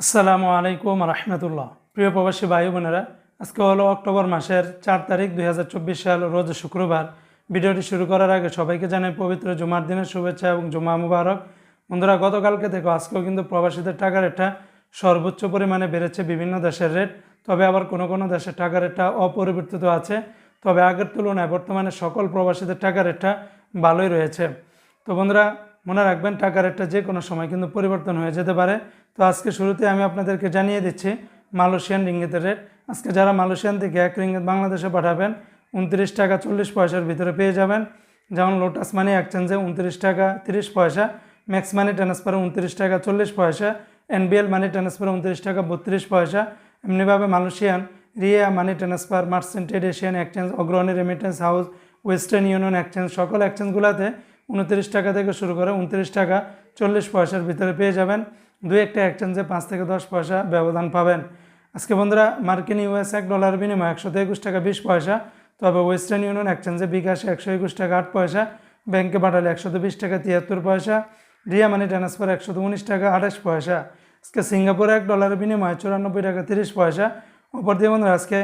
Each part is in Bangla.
আসসালামু আলাইকুম রহমতুল্লাহ। প্রিয় প্রবাসী ভাই বোনেরা, আজকে হলো অক্টোবর মাসের চার তারিখ দুই হাজার চব্বিশ সাল, রোজ শুক্রবার। ভিডিওটি শুরু করার আগে সবাইকে জানাই পবিত্র জুমার দিনের শুভেচ্ছা এবং জুমা মুবারক। বন্ধুরা, গতকালকে থেকে আজকেও কিন্তু প্রবাসীদের টাকা রেটটা সর্বোচ্চ পরিমাণে বেড়েছে বিভিন্ন দেশের রেট। তবে আবার কোনো কোনো দেশের টাকা রেটটা অপরিবর্তিত আছে। তবে আগের তুলনায় বর্তমানে সকল প্রবাসীদের টাকা রেটটা ভালোই রয়েছে। তো বন্ধুরা মনে রাখবেন টাকা রেটটা যে কোনো সময় কিন্তু পরিবর্তন হয়ে যেতে পারে। তো আজকে শুরুতে আমি আপনাদেরকে জানিয়ে দিচ্ছি, মালয়েশিয়ান রিঙ্গিতের রেট আজকে যারা মালয়েশিয়ান থেকে এক রিঙ্গিত বাংলাদেশে পাঠাবেন, উনত্রিশ টাকা চল্লিশ পয়সার ভিতরে পেয়ে যাবেন। যেমন লোটাস মানি এক্সচেঞ্জে উনত্রিশ টাকা তিরিশ পয়সা ম্যাক্স মানি ট্রান্সফারে উনত্রিশ টাকা চল্লিশ পয়সা এনবিএল মানি ট্রান্সফারে উনত্রিশ টাকা বত্রিশ পয়সা। এমনিভাবে Malaysian Ria money transfer Merchantrade Asian exchange Agrani remittance house Western Union exchange সকল এক্সচেঞ্জগুলোতে উনত্রিশ টাকা থেকে শুরু করে উনত্রিশ টাকা চল্লিশ পয়সার ভিতরে পেয়ে যাবেন। দুই একটা এক্সচেঞ্জে পাঁচ থেকে দশ পয়সা ব্যবধান পাবেন। আজকে বন্ধুরা মার্কিন ইউএস এক ডলার বিনিময় একশো একুশ টাকা বিশ পয়সা, তবে ওয়েস্টার্ন ইউনিয়ন এক্সচেঞ্জে বিকাশে একশো একুশ টাকা আট পয়সা, ব্যাংকে পাঠালে একশো বিশ টাকা তিয়াত্তর পয়সা, রিয়া মানি ট্রান্সফার একশো উনিশ টাকা আঠাশ পয়সা। আজকে সিঙ্গাপুরে এক ডলারের বিনিময়ে চুরানব্বই টাকা তিরিশ পয়সা। অপর দিয়ে বন্ধুরা আজকে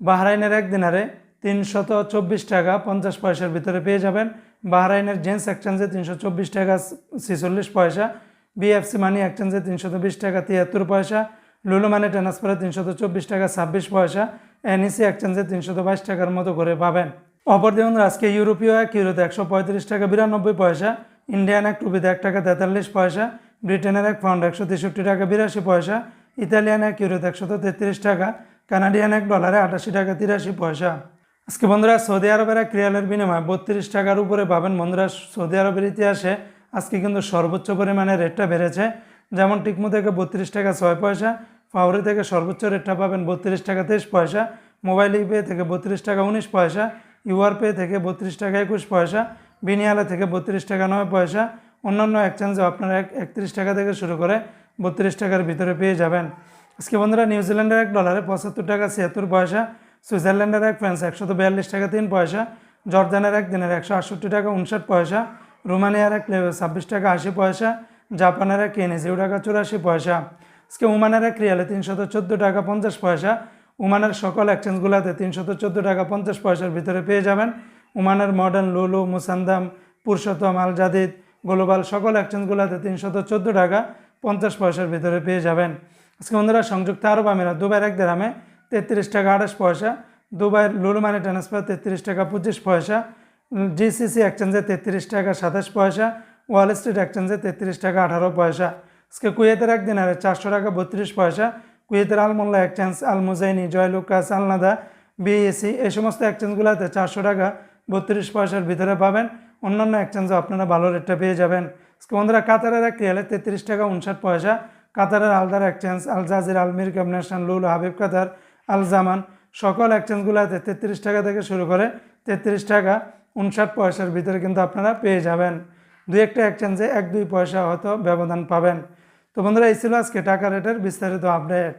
বাহরাইনের এক দিনারে তিনশত চব্বিশ টাকা পঞ্চাশ পয়সার ভিতরে পেয়ে যাবেন। বাহরাইনের জেন্স এক্সচেঞ্জে তিনশো চব্বিশ টাকা ছেচল্লিশ পয়সা, বিএফসি মানি এক্সচেঞ্জে তিনশত বিশ টাকা তিয়াত্তর পয়সা, লুলু মানি ট্রান্সফারে তিনশত চব্বিশ টাকা ছাব্বিশ পয়সা, এনইসি এক্সচেঞ্জে তিনশত বাইশ টাকার মতো করে পাবেন। অপর দেখুন আজকে ইউরোপীয় এক ইউরোতে একশো পঁয়ত্রিশ টাকা বিরানব্বই পয়সা, ইন্ডিয়ান এক টুপিতে এক টাকা তেতাল্লিশ পয়সা, ব্রিটেনের এক পাউন্ড একশো তেষট্টি টাকা বিরাশি পয়সা, ইতালিয়ান এক ইউরোতে একশত তেত্রিশ টাকা, কানাডিয়ান এক ডলারে আটাশি টাকা তিরাশি পয়সা। আজকে বন্ধুরা সৌদি আরবের এক রিয়ালের বিনিময়ে বত্রিশ টাকার উপরে পাবেন বন্ধুরা সৌদি আরবের ইতিহাসে আজকে কিন্তু সর্বোচ্চ পরিমাণে রেটটা বেড়েছে। যেমন টিকমু থেকে বত্রিশ টাকা ছয় পয়সা ফাউরি থেকে সর্বোচ্চ রেটটা পাবেন বত্রিশ টাকা তেইশ পয়সা, মোবাইল পে থেকে বত্রিশ টাকা উনিশ পয়সা, ইউআর পে থেকে বত্রিশ টাকা একুশ পয়সা, বিনিয়ালা থেকে বত্রিশ টাকা নয় পয়সা, অন্যান্য এক্সচেঞ্জে আপনারা এক একত্রিশ টাকা থেকে শুরু করে বত্রিশ টাকার ভিতরে পেয়ে যাবেন। আজকে বন্ধুরা নিউজিল্যান্ডের এক ডলারে পঁচাত্তর টাকা ছিয়াত্তর পয়সা সুইজারল্যান্ডের এক ফ্রান্স একশত বিয়াল্লিশ টাকা, তিন পয়সা। জর্দানের এক দিনের একশো আটষট্টি টাকা, উনষাট পয়সা। রোমানিয়ার এক ছাব্বিশ টাকা, আশি পয়সা। জাপানের এক কেনে, জিরো টাকা, চুরাশি পয়সা। আজকে ওমানের এক রিয়ালে তিনশত চোদ্দ টাকা, পঞ্চাশ পয়সা। ওমানের সকল এক্সচেঞ্জগুলোতে তিনশত চোদ্দ টাকা, পঞ্চাশ পয়সার ভিতরে পেয়ে যাবেন। ওমানের মডার্ন লুলু, মুসান্দাম, পুরুষোত্তম আল জাদিদ গ্লোবাল সকল এক্সচেঞ্জগুলোতে তিনশত চোদ্দ টাকা, পঞ্চাশ পয়সার ভিতরে পেয়ে যাবেন। আজকে বন্ধুরা, সংযুক্ত আরব আমিরাত, দুবাইয়ের এক দেরামে তেত্রিশ টাকা আঠাশ পয়সা। দুবাইয়ের লুলু মানি ট্রান্সফার তেত্রিশ টাকা পঁচিশ পয়সা। জিসিসি এক্সচেঞ্জে তেত্রিশ টাকা সাতাশ পয়সা। ওয়াল স্ট্রিট এক্সচেঞ্জে তেত্রিশ টাকা আঠারো পয়সা। আজকে কুয়েতের এক দিনারে চারশো টাকা বত্রিশ পয়সা। কুয়েতের Al Mulla exchange Al Muzaini Joyalukkas, আলনাদা BEC এই সমস্ত এক্সচেঞ্জগুলোতে চারশো টাকা বত্রিশ পয়সার ভিতরে পাবেন। অন্যান্য এক্সচেঞ্জে আপনারা ভালো রেটটা পেয়ে যাবেন। আজকে বন্ধুরা কাতারের এক রিয়ালে তেত্রিশ টাকা উনষাট পয়সা। কাতারের আলদার এক্সচেঞ্জ আল জাজির আলমির ক্যাবনেশন লুল, হাবিব কাতার আল জামান, সকল এক্সচেঞ্জগুলোতে তেত্রিশ টাকা থেকে শুরু করে তেত্রিশ টাকা উনষাট পয়সার ভিতরে কিন্তু আপনারা পেয়ে যাবেন। দুই একটা এক্সচেঞ্জে এক দুই পয়সা হয়তো ব্যবধান পাবেন। তো বন্ধুরা, এই ছিল আজকে টাকা রেটের বিস্তারিত আপডেট